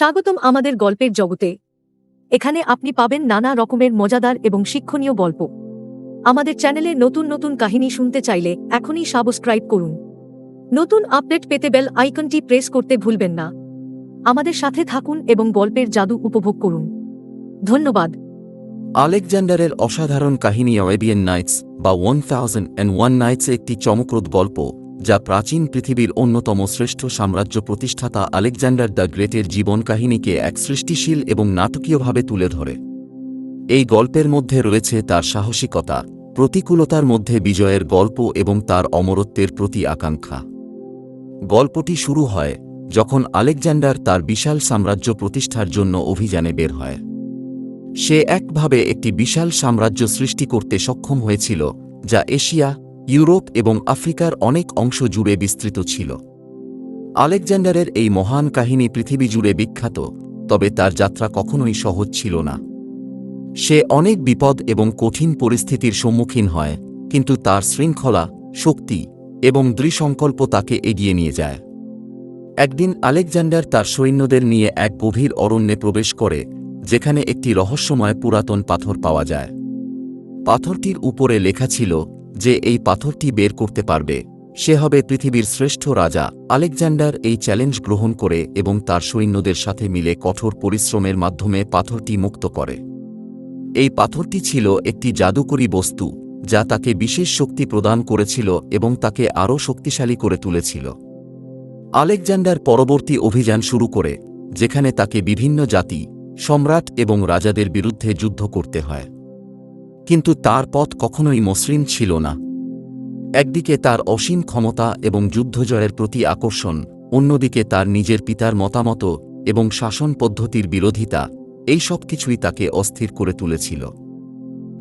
স্বাগতম আমাদের গল্পের জগতে। এখানে আপনি পাবেন নানা রকমের মজাদার এবং শিক্ষণীয় গল্প। আমাদের চ্যানেলে নতুন নতুন কাহিনী শুনতে চাইলে এখনই সাবস্ক্রাইব করুন। নতুন আপডেট পেতে বেল আইকনটি প্রেস করতে ভুলবেন না। আমাদের সাথে থাকুন এবং গল্পের জাদু উপভোগ করুন। ধন্যবাদ। আলেকজান্ডারের অসাধারণ কাহিনী অরেবিয়ান নাইটস বা one thousand and one nights একটি চমকপ্রদ গল্প। যা প্রাচীন পৃথিবীর অন্যতম শ্রেষ্ঠ সাম্রাজ্য প্রতিষ্ঠাতা আলেকজান্ডার দ্য গ্রেটের জীবন কাহিনীকে এক সৃষ্টিশীল এবং নাটকীয়ভাবে তুলে ধরে। এই গল্পের মধ্যে রয়েছে তার সাহসিকতা, প্রতিকূলতার মধ্যে বিজয়ের গল্প এবং তার অমরত্বের প্রতি আকাঙ্ক্ষা। গল্পটি শুরু হয় যখন আলেকজান্ডার তার বিশাল সাম্রাজ্য প্রতিষ্ঠার জন্য অভিযানে বের হয়। সে একভাবে একটি বিশাল সাম্রাজ্য সৃষ্টি করতে সক্ষম হয়েছিল, যা এশিয়া ইউরোপ এবং আফ্রিকার অনেক অংশ জুড়ে বিস্তৃত ছিল। আলেকজান্ডারের এই মহান কাহিনী পৃথিবী জুড়ে বিখ্যাত, তবে তার যাত্রা কখনোই সহজ ছিল না। সে অনেক বিপদ এবং কঠিন পরিস্থিতির সম্মুখীন হয়, কিন্তু তার শৃঙ্খলা, শক্তি এবং দৃঢ়সংকল্প তাকে এগিয়ে নিয়ে যায়। একদিন আলেকজান্ডার তার সৈন্যদের নিয়ে এক গভীর অরণ্যে প্রবেশ করে, যেখানে একটি রহস্যময় পুরাতন পাথর পাওয়া যায়। পাথরটির উপরে লেখা ছিল যে এই পাথরটি বের করতে পারবে, সে হবে পৃথিবীর শ্রেষ্ঠ রাজা। আলেকজান্ডার এই চ্যালেঞ্জ গ্রহণ করে এবং তার সৈন্যদের সাথে মিলে কঠোর পরিশ্রমের মাধ্যমে পাথরটি মুক্ত করে। এই পাথরটি ছিল একটি জাদুকরী বস্তু, যা তাকে বিশেষ শক্তি প্রদান করেছিল এবং তাকে আরও শক্তিশালী করে তুলেছিল। আলেকজান্ডার পরবর্তী অভিযান শুরু করে, যেখানে তাকে বিভিন্ন জাতি, সম্রাট এবং রাজাদের বিরুদ্ধে যুদ্ধ করতে হয়। কিন্তু তার পথ কখনোই মসৃণ ছিল না। একদিকে তার অসীম ক্ষমতা এবং যুদ্ধজয়ের প্রতি আকর্ষণ, অন্যদিকে তার নিজের পিতার মতামত এবং শাসন পদ্ধতির বিরোধিতা, এই সব কিছুই তাকে অস্থির করে তুলেছিল।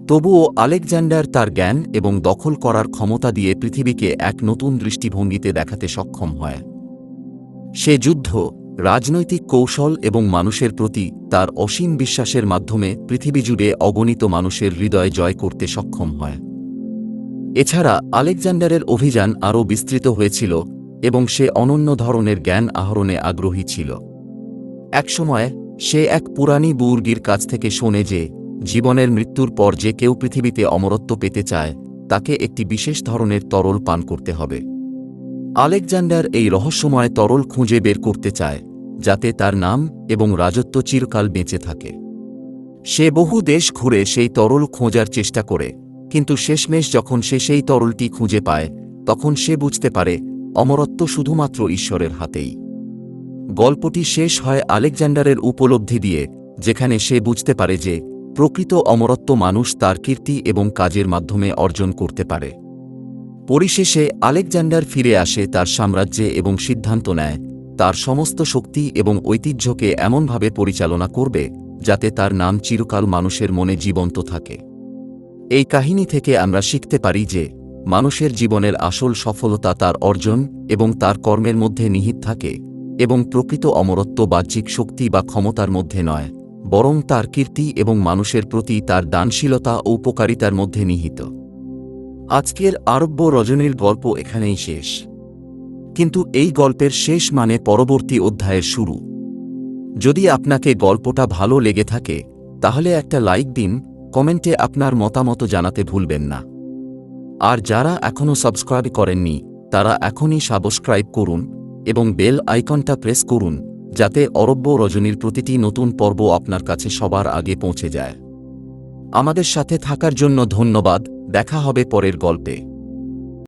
তবুও আলেকজান্ডার তার জ্ঞান এবং দখল করার ক্ষমতা দিয়ে পৃথিবীকে এক নতুন দৃষ্টিভঙ্গিতে দেখাতে সক্ষম হয়। সে যুদ্ধ রাজনৈতিক কৌশল এবং মানুষের প্রতি তার অসীম বিশ্বাসের মাধ্যমে পৃথিবী জুড়ে অগণিত মানুষের হৃদয় জয় করতে সক্ষম হয়। এছাড়া আলেকজান্ডারের অভিযান আরও বিস্তৃত হয়েছিল এবং সে অনন্য ধরনের জ্ঞান আহরণে আগ্রহী ছিল। একসময় সে এক পুরানি বুর্গির কাছ থেকে শোনে যে, জীবনের মৃত্যুর পর যে কেউ পৃথিবীতে অমরত্ব পেতে চায়, তাকে একটি বিশেষ ধরনের তরল পান করতে হবে। আলেকজান্ডার এই রহস্যময় তরল খুঁজে বের করতে চায়। যাতে তার নাম এবং রাজত্ব চিরকাল বেঁচে থাকে। সে বহু দেশ ঘুরে সেই তরল খোঁজার চেষ্টা করে, কিন্তু শেষমেশ যখন সে সেই তরলটি খুঁজে পায়, তখন সে বুঝতে পারে, অমরত্ব শুধুমাত্র ঈশ্বরের হাতেই। গল্পটি শেষ হয় আলেকজান্ডারের উপলব্ধি দিয়ে, যেখানে সে বুঝতে পারে যে, প্রকৃত অমরত্ব মানুষ তার কীর্তি এবং কাজের মাধ্যমে অর্জন করতে পারে। পরিশেষে আলেকজান্ডার ফিরে আসে তার সাম্রাজ্যে এবং সিদ্ধান্ত নেয় তার সমস্ত শক্তি এবং ঐতিহ্যকে এমনভাবে পরিচালনা করবে, যাতে তার নাম চিরকাল মানুষের মনে জীবন্ত থাকে। এই কাহিনী থেকে আমরা শিখতে পারি যে, মানুষের জীবনের আসল সফলতা তার অর্জন এবং তার কর্মের মধ্যে নিহিত থাকে এবং প্রকৃত অমরত্ব বাহ্যিক শক্তি বা ক্ষমতার মধ্যে নয়, বরং তার কীর্তি এবং মানুষের প্রতি তার দানশীলতা ও উপকারিতার মধ্যে নিহিত। আজকের আরব্য রজনীর গল্প এখানেই শেষ। কিন্তু এই গল্পের শেষ মানে পরবর্তী অধ্যায়ের শুরু। যদি আপনাকে গল্পটা ভালো লেগে থাকে, তাহলে একটা লাইক দিন, কমেন্টে আপনার মতামত জানাতে ভুলবেন না। আর যারা এখনও সাবস্ক্রাইব করেননি, তারা এখনই সাবস্ক্রাইব করুন এবং বেল আইকনটা প্রেস করুন, যাতে অরব্য রজনীর প্রতিটি নতুন পর্ব আপনার কাছে সবার আগে পৌঁছে যায়। আমাদের সাথে থাকার জন্য ধন্যবাদ, দেখা হবে পরের গল্পে।